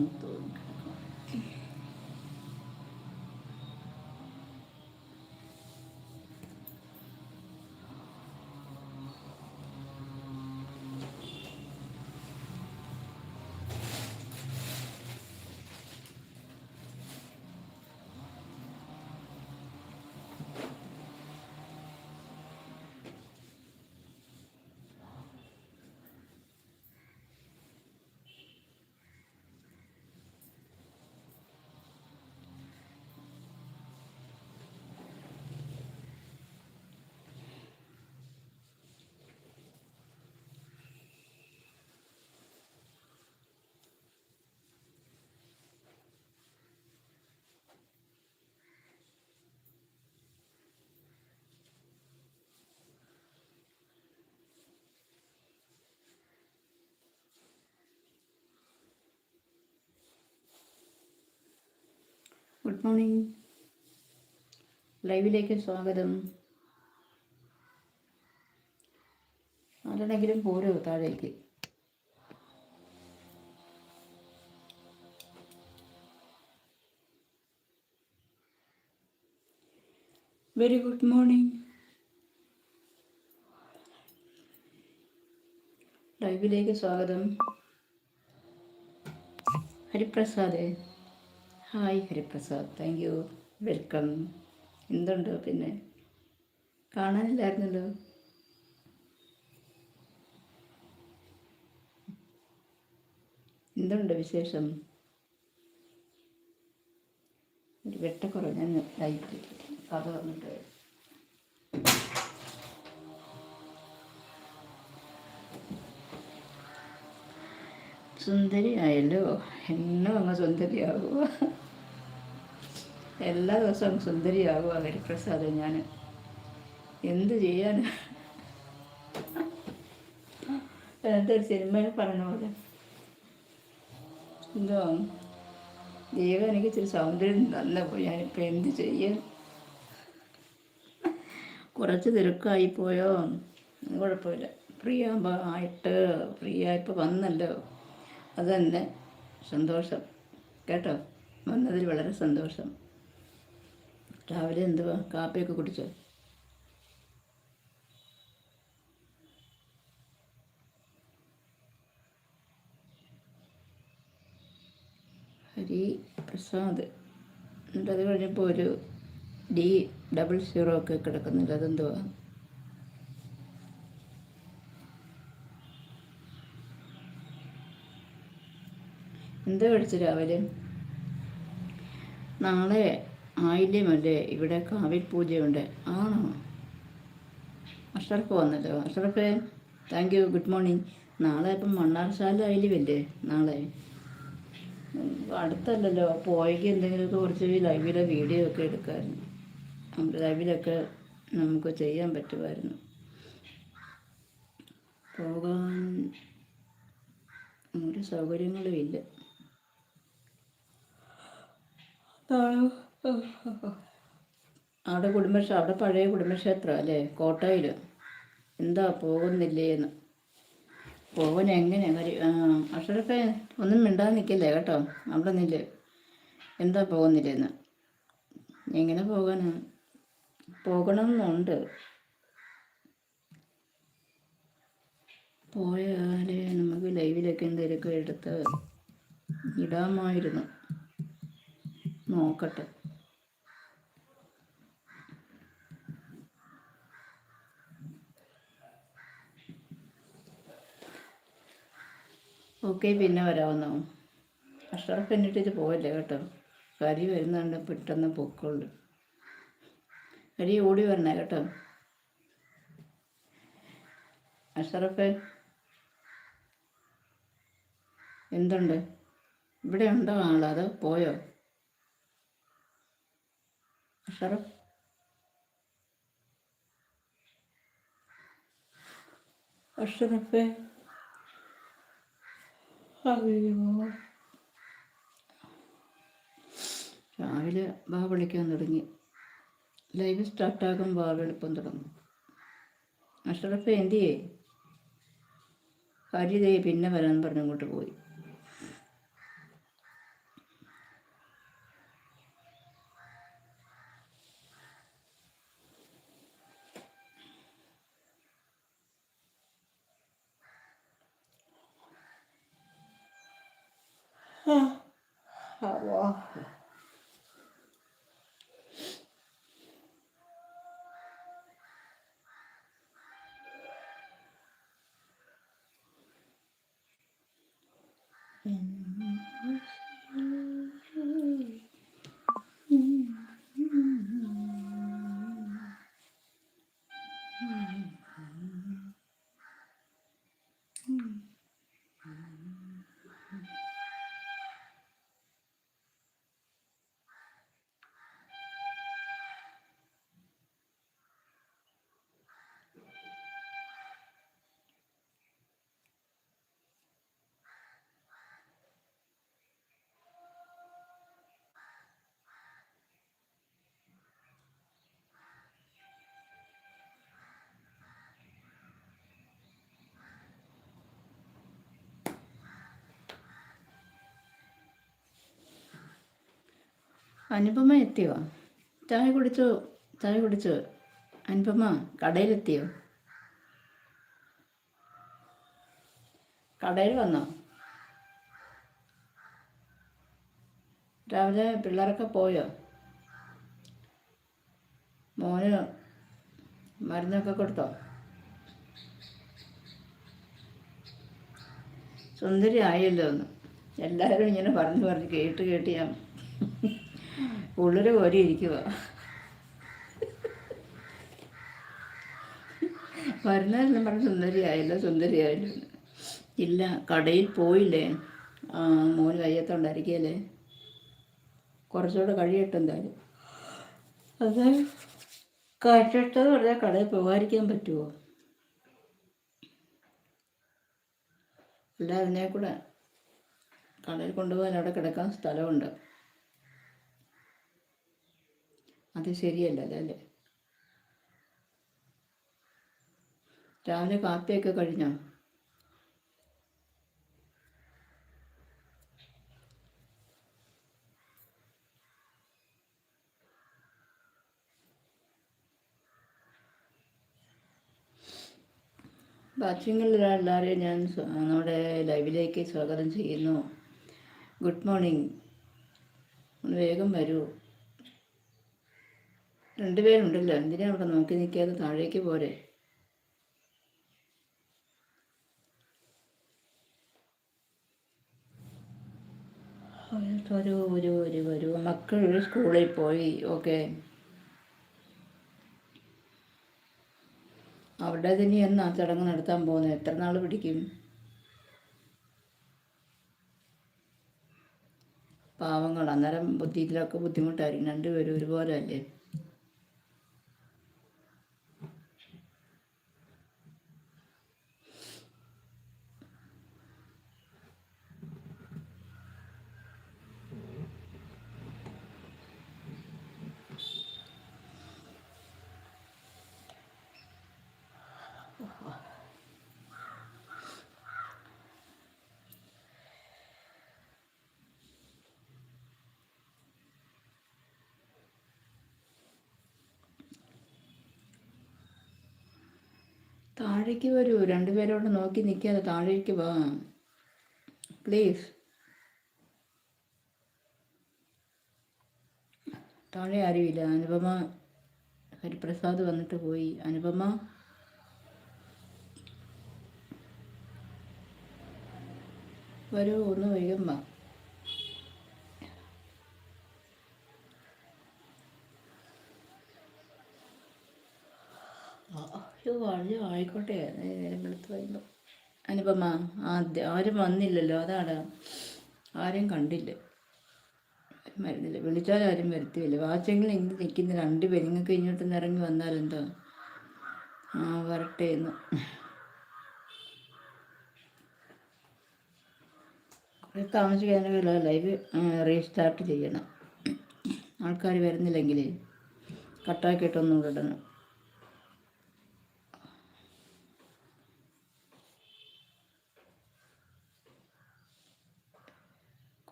തോന്നി തോന്നി good morning ലൈവിലേക്ക് സ്വാഗതം. ആരുടെങ്കിലും പോരോ താഴേക്ക്? വെരി ഗുഡ് മോർണിംഗ് ലൈവിലേക്ക് സ്വാഗതം. Hariprasad. Hi Hariprasad. Thank you welcome എന്തുണ്ട് പിന്നെ? കാണാനില്ലായിരുന്നല്ലോ. എന്തുണ്ട് വിശേഷം? ഒരു വെട്ടക്കുറവ്. ഞാൻ കഥ വന്നിട്ട് സുന്ദരിയായല്ലോ. എന്നും അങ്ങ് സുന്ദരിയാകുക എല്ലാ ദിവസവും സുന്ദരിയാകുക ഹരിപ്രസാദ് ഞാൻ. എന്ത് ചെയ്യാൻ? എന്തൊരു സിനിമയിൽ പറഞ്ഞ പോലെ? എന്തോ? ദൈവം എനിക്ക് ഇച്ചിരി സൗന്ദര്യം തന്നപ്പോൾ ഞാനിപ്പോൾ എന്ത് ചെയ്യും കുറച്ച് തിരക്കായിപ്പോയോ കുഴപ്പമില്ല. ഫ്രീ ആകുമ്പോൾ ആയിട്ട് ഫ്രീ ആയപ്പോൾ വന്നല്ലോ. അത് തന്നെ സന്തോഷം. കേട്ടോ? വന്നതിൽ വളരെ സന്തോഷം. രാവിലെ എന്തുവാ കാപ്പിയൊക്കെ കുടിച്ചോ? ഹരി പ്രസാദ്. എന്നിട്ട് അത് കഴിഞ്ഞപ്പോൾ ഒരു ഡി ഡബിൾ സീറോ ഒക്കെ കിടക്കുന്നില്ല. അതെന്തുവാ? എന്താ കഴിച്ചു രാവിലെ? നാളെ ആയില്യമല്ലേ? ഇവിടെ കാവിൽ പൂജയുണ്ട്. ആണോ? അഷറഫ് വന്നല്ലോ. അഷറഫേ താങ്ക് യു ഗുഡ് മോർണിംഗ് നാളെ ഇപ്പം മണ്ണാർശാല ആയില്യമല്ലേ? നാളെ. അടുത്തല്ലല്ലോ. പോയെങ്കിൽ എന്തെങ്കിലുമൊക്കെ കുറച്ച് ലൈവിലെ വീഡിയോ ഒക്കെ എടുക്കാമായിരുന്നു ലൈവിലൊക്കെ നമുക്ക് ചെയ്യാൻ പറ്റുമായിരുന്നു. പോകാൻ ഒരു സൗകര്യങ്ങളും ഇല്ല. അവിടെ കുടുംബക്ഷേ അവിടെ പഴയ കുടുംബക്ഷേത്രം അല്ലേ? കോട്ടയിൽ എന്താ പോകുന്നില്ലേ എന്ന് പോകാൻ എങ്ങനെ കാര്യം ഒന്നും മിണ്ടാതെ നിൽക്കില്ലേ കേട്ടോ? അവിടെ നില്ല്. എന്താ പോകുന്നില്ലെന്ന്. എങ്ങനെ പോകാനാ? പോകണമെന്നുണ്ട് പോയാലേ നമുക്ക് ലൈവിലൊക്കെ എന്തെങ്കിലുമൊക്കെ എടുത്ത് ഇടാമായിരുന്നു. നോക്കട്ടെ. ഓക്കെ പിന്നെ വരാവുന്നോ? അഷറഫ് പെണ്ണിട്ടിട്ട് പോവല്ലേ കേട്ടോ? കരി വരുന്നുണ്ട് പെട്ടെന്ന് പൊക്കോളൂ കരി ഓടി വരണേ കേട്ടോ. അഷറഫ് എന്തുണ്ട്? ഇവിടെ ഉണ്ടോ ആളത് പോയോ? അഷറഫ്? അഷറഫേ രാവിലെ ബാ വിളിക്കാൻ തുടങ്ങി. ലൈവ് സ്റ്റാർട്ടാകും ബാ വെളുപ്പം തുടങ്ങും. അഷറഫ് എന്തിയേ? ഹരിതയെ പിന്നെ വരാൻ പറഞ്ഞങ്ങോട്ട് പോയി. അപ്പോ അനുപമ എത്തിയോ? ചായ കുടിച്ചോ? ചായ കുടിച്ചോ? അനുപമ കടയിലെത്തിയോ? കടയിൽ വന്നോ? രാവിലെ പിള്ളേരൊക്കെ പോയോ? മോന് മരുന്നൊക്കെ കൊടുത്തോ? സുന്ദരി ആയല്ലോ ഒന്ന് എല്ലാവരും ഇങ്ങനെ പറഞ്ഞു പറഞ്ഞു കേട്ട് കേട്ട് ഞാൻ ഉള്ളിൽ കോരി ഇരിക്കുക വരുന്നതെന്നും പറഞ്ഞ് സുന്ദരിയായല്ലോ സുന്ദരിയായല്ലോ. ഇല്ല കടയിൽ പോയില്ലേ? മോന് കയ്യത്തോണ്ടായിരിക്കല്ലേ കുറച്ചുകൂടെ കഴിയട്ടെ എന്തായാലും. അത് കഴിച്ചിട്ട് വെറുതെ കടയിൽ പോകാതിരിക്കാൻ പറ്റുമോ അല്ല അതിനെ കൂടെ കടയിൽ കൊണ്ടുപോകാൻ അവിടെ കിടക്കാൻ സ്ഥലമുണ്ട്. അത് ശരിയല്ലല്ലോ അല്ലേ? രാവിലെ കാപ്പിയൊക്കെ കഴിഞ്ഞോ? വാച്ചിങ്ങിലുള്ള എല്ലാവരെയും ഞാൻ നമ്മുടെ ലൈവിലേക്ക് സ്വാഗതം ചെയ്യുന്നു. Good morning. വേഗം വരൂ. രണ്ടുപേരുണ്ടല്ലോ. എന്തിനാ അവിടെ നോക്കി നിൽക്കാതെ താഴേക്ക് പോരെ? വരൂ ഒരു ഒരു വരൂ. മക്കൾ സ്കൂളിൽ പോയി ഓക്കെ. അവിടെ തന്നെ എന്നാ ചടങ്ങ് നടത്താൻ പോകുന്നത് എത്ര നാൾ പിടിക്കും? പാവങ്ങൾ അന്നേരം ബുദ്ധിയിലൊക്കെ ബുദ്ധിമുട്ടായിരിക്കും. രണ്ടുപേരും ഒരുപോലെ അല്ലേ താഴേക്ക് വരൂ. രണ്ടുപേരോട് നോക്കി നിൽക്കാതെ താഴേക്ക് വാ. പ്ലീസ് താഴെ ആരുമില്ല. അനുപമ ഹരിപ്രസാദ് വന്നിട്ട് പോയി. അനുപമ. വരൂ ഒന്ന് വേഗം വാ. വളരെ ആയിക്കോട്ടെ. നേരം വെളുത്ത് വരുമ്പോൾ അനുപമ ആദ്യം ആരും വന്നില്ലല്ലോ അതാണ് ആരെയും കണ്ടില്ല. വരുന്നില്ല. വിളിച്ചാൽ ആരും വരുത്തില്ല. വാച്ചെങ്കിലും ഇങ്ങനെ നിൽക്കുന്ന രണ്ട് പേര്. നിങ്ങൾക്ക് ഇങ്ങോട്ടൊന്ന് ഇറങ്ങി വന്നാലെന്താ ആ വരട്ടെ എന്ന്. കുറേ താമസിക്കാനുള്ള ലൈവ് റീസ്റ്റാർട്ട് ചെയ്യണം. ആൾക്കാർ വരുന്നില്ലെങ്കിൽ കട്ടാക്കിയിട്ടൊന്നും ഇടണം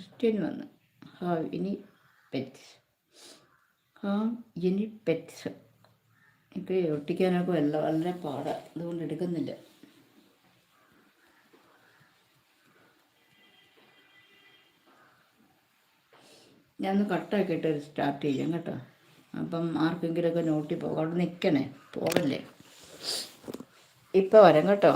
ക്വസ്റ്റ്യൻ വന്ന്. ഹാവ് ഇനി പെറ്റ്സ്. ഹാവ് ഇനി പെറ്റ്സ്. എനിക്ക് ഒട്ടിക്കാനൊക്കെ വല്ല വളരെ പാടാണ് അതുകൊണ്ട് എടുക്കുന്നില്ല. ഞാൻ ഒന്ന് കട്ടാക്കിയിട്ട് സ്റ്റാർട്ട് ചെയ്യാം കേട്ടോ. അപ്പം ആർക്കെങ്കിലുമൊക്കെ നോട്ടി പോകാം അവിടെ നിൽക്കണേ. പോകല്ലേ ഇപ്പം വരാം കേട്ടോ.